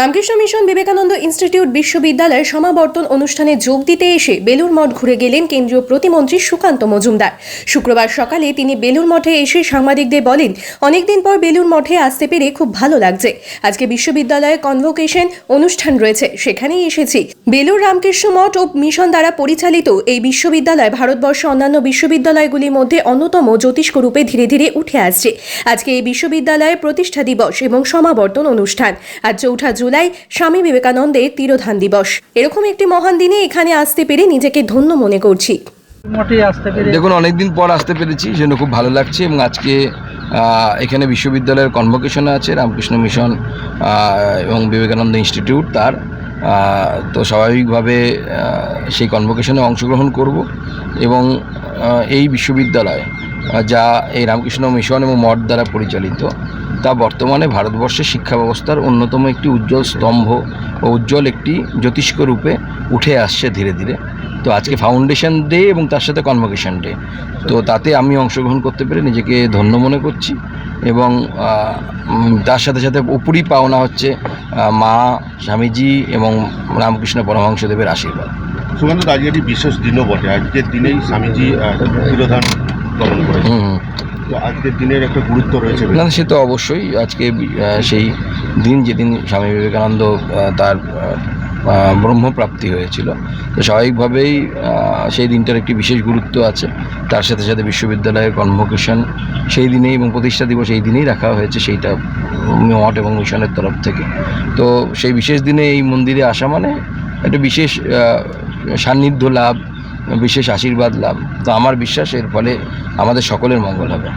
Ramakrishna mission Vivekananda institute বিশ্ববিদ্যালয়ের সমাবর্তন অনুষ্ঠানে যোগ দিতে এসে বেলুর মঠ ঘুরে গেলেন কেন্দ্রীয় প্রতিমন্ত্রী সুকান্ত মজুমদার। শুক্রবার সকালে তিনি বেলুর মঠে এসে সাংবাদিকদের বলেন, অনেকদিন পর বেলুর মঠে আসতে পেরে খুব ভালো লাগছে। আজকে বিশ্ববিদ্যালয়ে কনভোকেশন অনুষ্ঠান রয়েছে। সেখানেই এসেছি। বেলুর রামকৃষ্ণ মঠ ও মিশন দ্বারা পরিচালিত এই বিশ্ববিদ্যালয় ভারতবর্ষের অন্যান্য বিশ্ববিদ্যালয়গুলির মধ্যে অন্যতম জ্যোতিষ্ক রূপে ধীরে ধীরে উঠে আসছে। আজকে এই বিশ্ববিদ্যালয়ের প্রতিষ্ঠা দিবস এবং সমাবর্তন অনুষ্ঠান। আজ চৌঠা জুলাই স্বামী বিবেকানন্দের তিরোধান দিবস। এরকম একটি মহান দিনে এখানে আসতে পেরে নিজেকে ধন্য মনে করছি। দেখুন অনেকদিন পর আসতে পেরেছি সেজন্য খুব ভালো লাগছে এবং আজকে এখানে বিশ্ববিদ্যালয়ের কনভোকেশন আছে রামকৃষ্ণ মিশন এবং বিবেকানন্দ ইনস্টিটিউট তার। তো স্বাভাবিকভাবে সেই কনভোকেশনে অংশগ্রহণ করব এবং এই বিশ্ববিদ্যালয় যা এই রামকৃষ্ণ মিশন এবং মঠ দ্বারা পরিচালিত, তা বর্তমানে ভারতবর্ষের শিক্ষা ব্যবস্থার অন্যতম একটি উজ্জ্বল স্তম্ভ ও উজ্জ্বল একটি জ্যোতিষ্ক রূপে উঠে আসছে ধীরে ধীরে। তো আজকে ফাউন্ডেশন ডে এবং তার সাথে কনভোকেশন ডে তো তাতে আমি অংশগ্রহণ করতে পেরে নিজেকে ধন্য মনে করছি এবং তার সাথে সাথে উপরি পাওনা হচ্ছে মা স্বামীজি এবং রামকৃষ্ণ পরমহংসদেবের আশীর্বাদ। সুগন্ধ আজকে একটি বিশেষ দিনও বটে। আজকের দিনেই স্বামীজি তিরোধান গমন করেছে। তো আজকের দিনের একটা গুরুত্ব রয়েছে না সে তো অবশ্যই আজকে সেই দিন যেদিন স্বামী বিবেকানন্দ তার ব্রহ্মপ্রাপ্তি হয়েছিল তো স্বাভাবিকভাবেই সেই দিনটার একটি বিশেষ গুরুত্ব আছে। তার সাথে সাথে বিশ্ববিদ্যালয়ের কনভোকেশন সেই দিনেই এবং প্রতিষ্ঠা দিবস এই দিনেই রাখা হয়েছে সেইটা মঠ এবং মিশনের তরফ থেকে। তো সেই বিশেষ দিনে এই মন্দিরে আসা মানে একটা বিশেষ সান্নিধ্য লাভ বিশেষ আশীর্বাদ লাভ। তো আমার বিশ্বাস এর ফলে আমাদের সকলের মঙ্গল হবে।